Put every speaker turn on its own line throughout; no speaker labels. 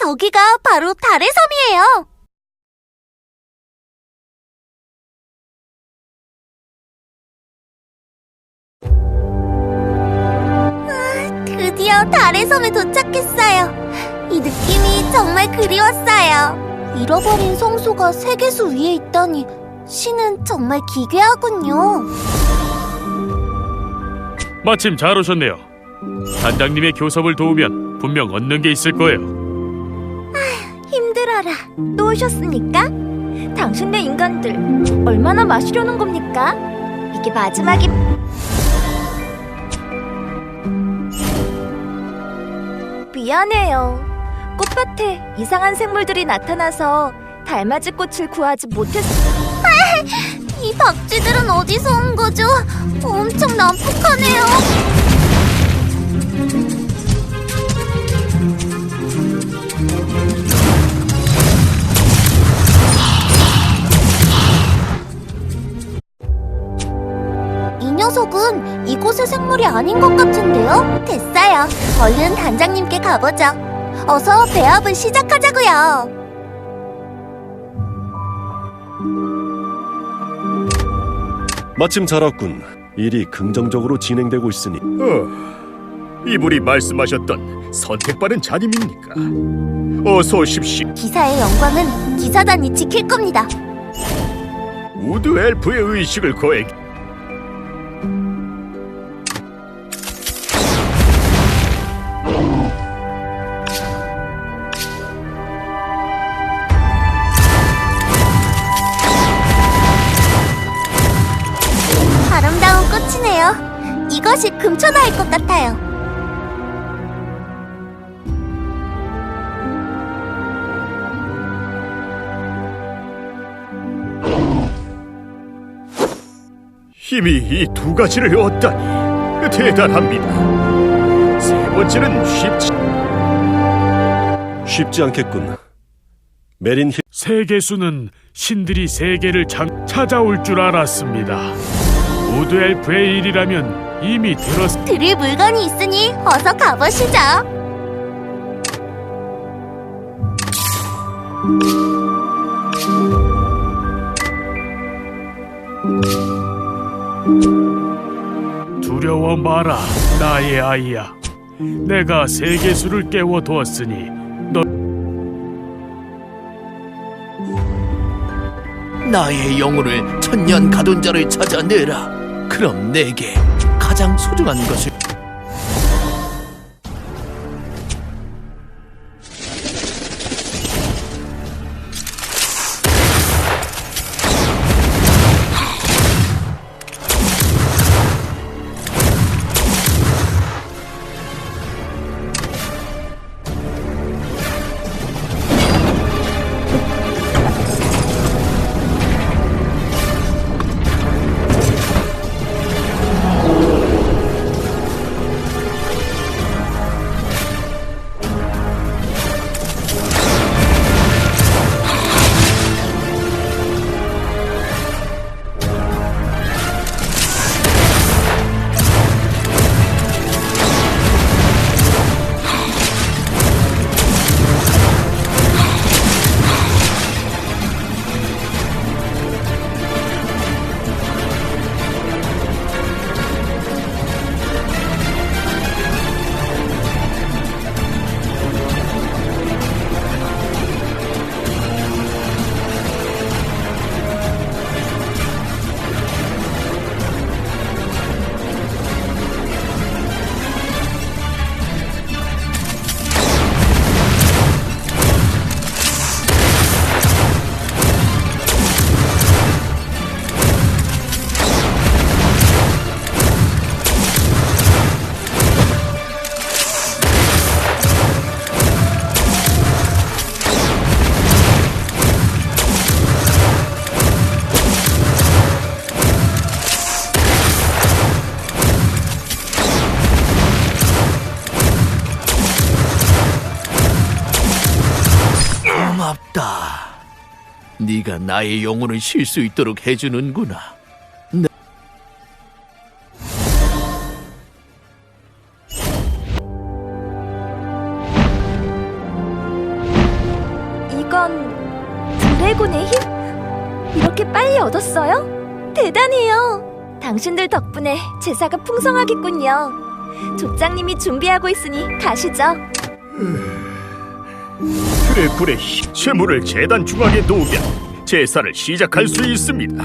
저기가 바로 달의 섬이에요. 아, 드디어 달의 섬에 도착했어요. 이 느낌이 정말 그리웠어요. 잃어버린 성소가 세계수 위에 있다니 신은 정말 기괴하군요.
마침 잘 오셨네요. 단장님의 교섭을 도우면 분명 얻는 게 있을 거예요.
힘들어라. 또 오셨습니까? 당신네 인간들 얼마나 마시려는 겁니까? 이게 마지막이 미안해요. 꽃밭에 이상한 생물들이 나타나서 달맞이 꽃을 구하지 못했어. 이 박쥐들은 어디서 온 거죠? 엄청 난폭하네요. 이곳의 생물이 아닌 것 같은데요? 됐어요. 얼른 단장님께 가보죠. 어서 배합을 시작하자고요.
마침 잘 왔군. 일이 긍정적으로 진행되고 있으니
어, 이분이 말씀하셨던 선택받은 자님입니까? 어서 오십시오.
기사의 영광은 기사단이 지킬 겁니다.
우드 엘프의 의식을 거액.
꽃이네요. 이것이 금초다일 것 같아요.
힘이 이 두 가지를 얻다니 대단합니다. 세 번째는 쉽지.
쉽지 않겠군. 메린 힐
세계수는 신들이 세계를 장 찾아올 줄 알았습니다. 우드 엘프의 일이라면 이미 들었.
드릴 물건이 있으니 어서 가보시죠.
두려워 마라, 나의 아이야. 내가 세계수를 깨워두었으니 너
나의 영혼을 천년 가둔 자를 찾아내라. 그럼 내게 가장 소중한 것을 고맙다. 네가 나의 영혼을 쉴 수 있도록 해주는구나. 내... 이건 드래곤의 힘? 이렇게 빨리 얻었어요? 대단해요.
당신들 덕분에 제사가 풍성하겠군요. 족장님이 준비하고 있으니 가시죠. 음.
트래플의 힘, 재물을 재단 중앙에 놓으면 제사를 시작할 수 있습니다.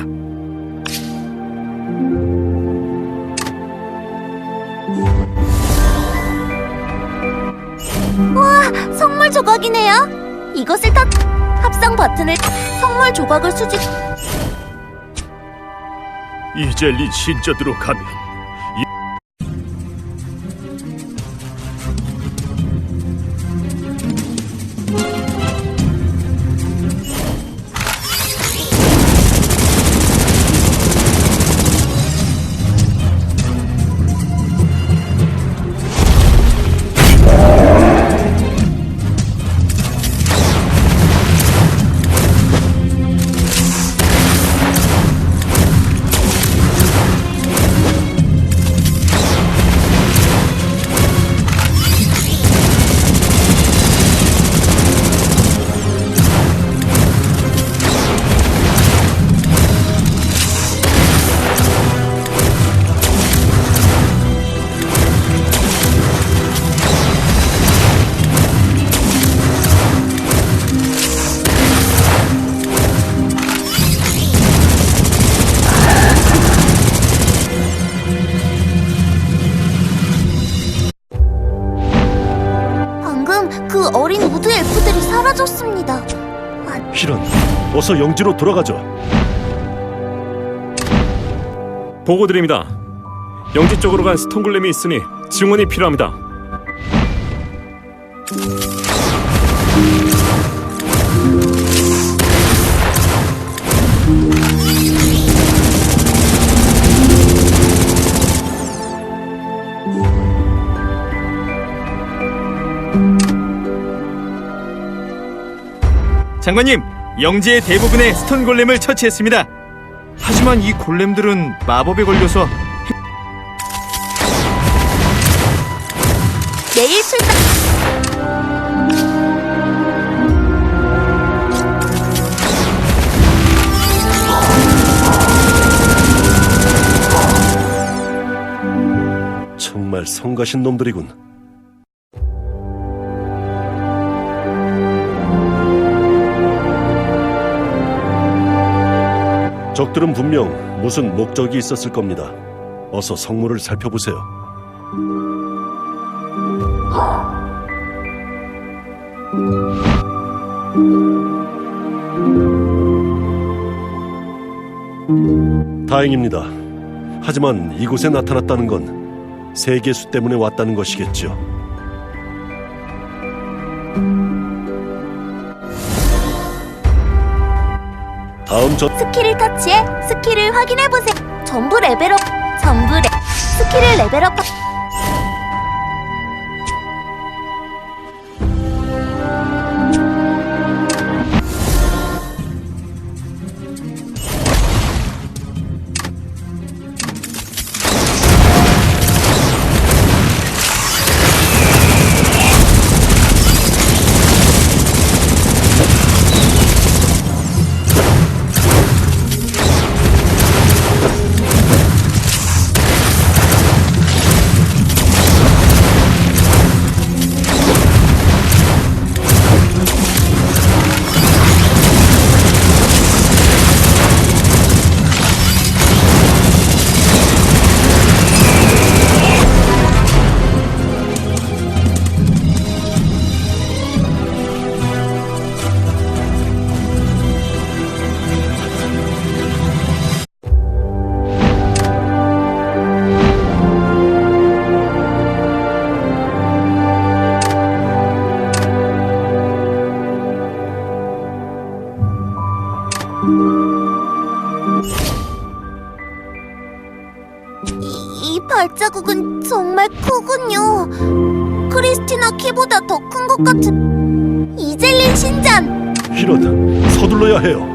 선물 조각이네요. 이것을 타 합성 버튼을 선물 조각을 수집.
이젤린 신전으로 가면
어서 영지로 돌아가죠.
보고 드립니다. 영지 쪽으로 간 스톤글램이 있으니 증원이 필요합니다.
장관님, 영지의 대부분의 스톤 골렘을 처치했습니다. 하지만 이 골렘들은 마법에 걸려서
내일 출장.
정말 성가신 놈들이군. 적들은 분명 무슨 목적이 있었을 겁니다. 어서 성물을 살펴보세요. 다행입니다. 하지만 이곳에 나타났다는 건 세계수 때문에 왔다는 것이겠죠. 다음 전
스킬을 터치해 스킬을 확인해 보세요. 전부 레벨업. 전부 레. 스킬을 레벨업. 발자국은 정말 크군요. 크리스티나 키보다 더 큰 것 같은 이젤린 신전.
히런 서둘러야 해요.